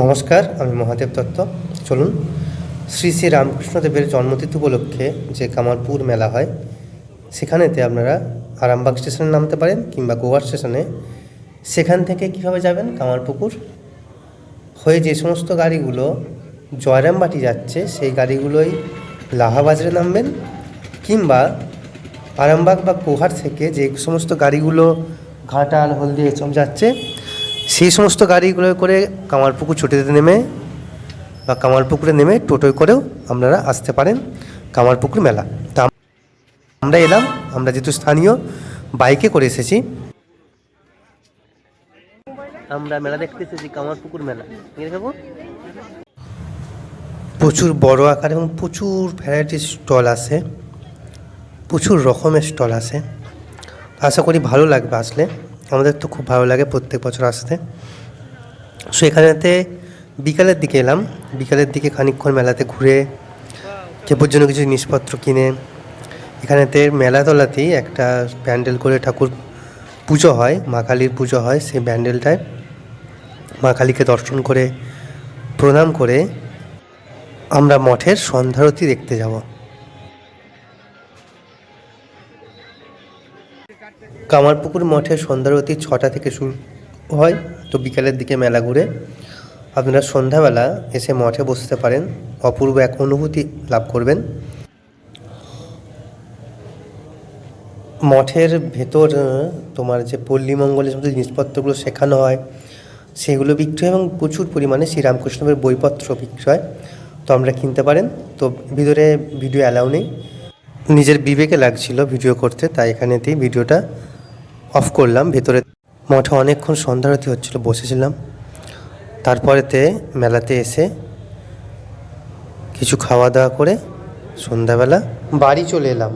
নমস্কার, আমি মহাদেব দত্ত। চলুন, শ্রী শ্রী রামকৃষ্ণদেবের জন্মতিথি উপলক্ষে যে কামারপুর মেলা হয়, সেখানেতে আপনারা আরামবাগ স্টেশনে নামতে পারেন কিংবা গোয়ার স্টেশনে। সেখান থেকে কীভাবে যাবেন কামারপুকুর? হয়ে যে সমস্ত গাড়িগুলো জয়রামবাটি যাচ্ছে, সেই গাড়িগুলোই লাহাবাজারে নামবেন কিংবা আরামবাগ বা কোহার থেকে যে সমস্ত গাড়িগুলো ঘাটাল হলদি এসব যাচ্ছে সেই সমস্ত গাড়িগুলো করে কামারপুকুর ছুটিতে নেমে বা কামারপুকুরে নেমে টোটোয় করেও আপনারা আসতে পারেন কামারপুকুর মেলা। তা আমরা এলাম আমরা যেহেতু স্থানীয় বাইকে করে এসেছি। আমরা মেলা দেখতে এসেছি কামারপুকুর মেলা। প্রচুর বড় আকার এবং প্রচুর ভ্যারাইটির স্টল আছে। প্রচুর রকমের স্টল আছে। আশা করি ভালো লাগবে আসলে। আমাদের তো খুব ভালো লাগে প্রত্যেক বছর আসতে। সো এখানেতে বিকালের দিকে এলাম। বিকালের দিকে খানিকক্ষণ মেলাতে ঘুরে কেবর জন্য কিছু জিনিসপত্র কিনে, এখানেতে মেলাতলাতেই একটা প্যান্ডেল করে ঠাকুর পুজো হয়, মা কালীর পুজো হয় সেই প্যান্ডেলটায়। মা কালীকে দর্শন করে, প্রণাম করে আমরা মঠের সন্ধ্যারতি দেখতে যাব। কামারপুকুর মঠের সন্ধ্যারতি ছটা থেকে শুরু হয়, তো বিকালের দিকে মেলা ঘুরে আপনারা সন্ধ্যাবেলা এসে মঠে বসতে পারেন। অপূর্ব এক অনুভূতি লাভ করবেন। মঠের ভেতর তোমার যে পল্লী মঙ্গলে সমস্ত জিনিসপত্রগুলো শেখানো হয়, সেগুলো বিক্রয় এবং প্রচুর পরিমাণে শ্রীরামকৃষ্ণের বইপত্র বিক্রয় তো আমরা কিনতে পারেন। তো ভিতরে ভিডিও অ্যালাউ নেই। নিজের বিবেকে লাগছিল ভিডিও করতে, তাই এখানেতেই ভিডিওটা অফ করলাম। ভেতরে মঠে অনেকক্ষণ সন্ধ্যারতি হচ্ছিল, বসেছিলাম। তারপরেতে মেলাতে এসে কিছু খাওয়া দাওয়া করে সন্ধ্যাবেলা বাড়ি চলে এলাম।